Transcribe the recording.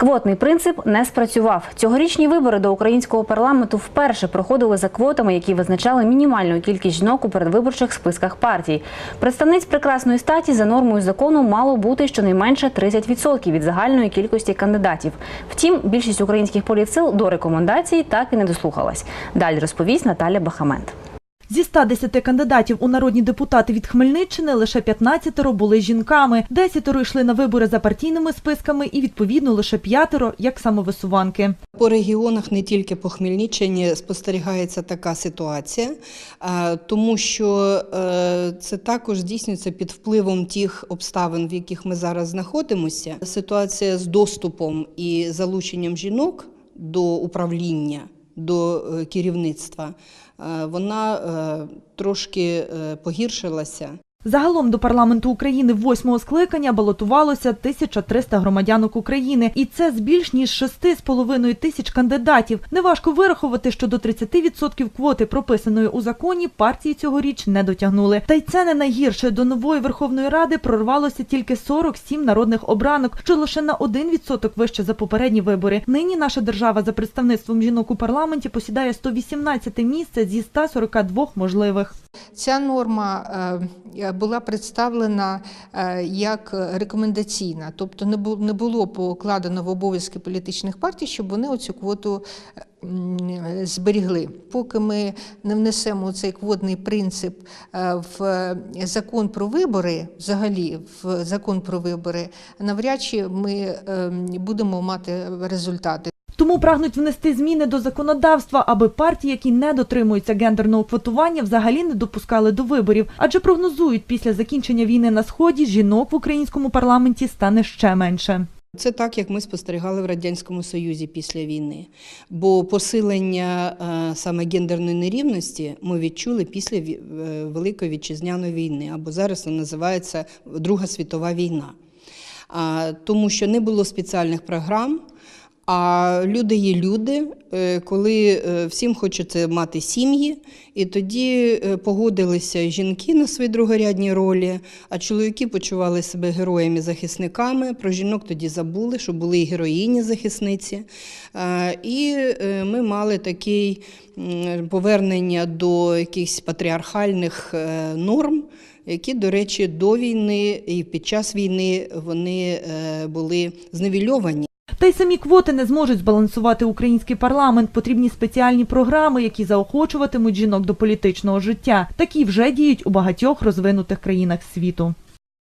Квотний принцип не спрацював. Цьогорічні вибори до українського парламенту вперше проходили за квотами, які визначали мінімальну кількість жінок у передвиборчих списках партій. Представниць прекрасної статі за нормою закону мало бути щонайменше 30% від загальної кількості кандидатів. Втім, більшість українських політсил до рекомендацій так і не дослухалась. Далі розповість Наталя Бахамент. Зі 110 кандидатів у народні депутати від Хмельниччини лише 15 були жінками, 10 йшли на вибори за партійними списками і відповідно лише п'ятеро як самовисуванки. По регіонах, не тільки по Хмельниччині, спостерігається така ситуація, тому що е, це також здійснюється під впливом тих обставин, в яких ми зараз знаходимося. Ситуація з доступом і залученням жінок до управління, до е, керівництва, е, вона е, трошки погіршилася. Загалом до парламенту України восьмого скликання балотувалося 1300 громадянок України, і це з більш ніж 6,5 тисяч кандидатів. Неважко вирахувати, що до 30% квоти, прописаної у законі, партії цьогоріч не дотягнули. Та й це не найгірше. До нової Верховної Ради прорвалося тільки 47 народних обранок, що лише на 1% вище за попередні вибори. Нині наша держава за представництвом жінок у парламенті посідає 118 місце зі 142 можливих. Ця норма е, була представлена е, як рекомендаційна, тобто не було покладено в обов'язки політичних партій, щоб вони оцю квоту зберігли. Поки ми не внесемо цей квотний принцип е, в закон про вибори, взагалі в закон про вибори, навряд чи ми будемо мати результати. Тому прагнуть внести зміни до законодавства, аби партії, які не дотримуються гендерного квотування, взагалі не допускали до виборів, адже прогнозують, після закінчення війни на сході жінок в українському парламенті стане ще менше. Це так, як ми спостерігали в Радянському Союзі після війни. Бо посилення е, саме гендерної нерівності ми відчули після е, Великої вітчизняної війни, або зараз вона називається Друга світова війна. Тому що не було спеціальних програм. А люди є люди, е, коли е, всім хочеться мати сім'ї, і тоді е, погодилися жінки на свої другорядні ролі, а чоловіки почували себе героями-захисниками. Про жінок тоді забули, що були і героїні-захисниці. І ми мали таке повернення до якихось патріархальних норм, які, до речі, до війни і під час війни вони були зневільовані. Та й самі квоти не зможуть збалансувати український парламент. Потрібні спеціальні програми, які заохочуватимуть жінок до політичного життя. Такі вже діють у багатьох розвинутих країнах світу.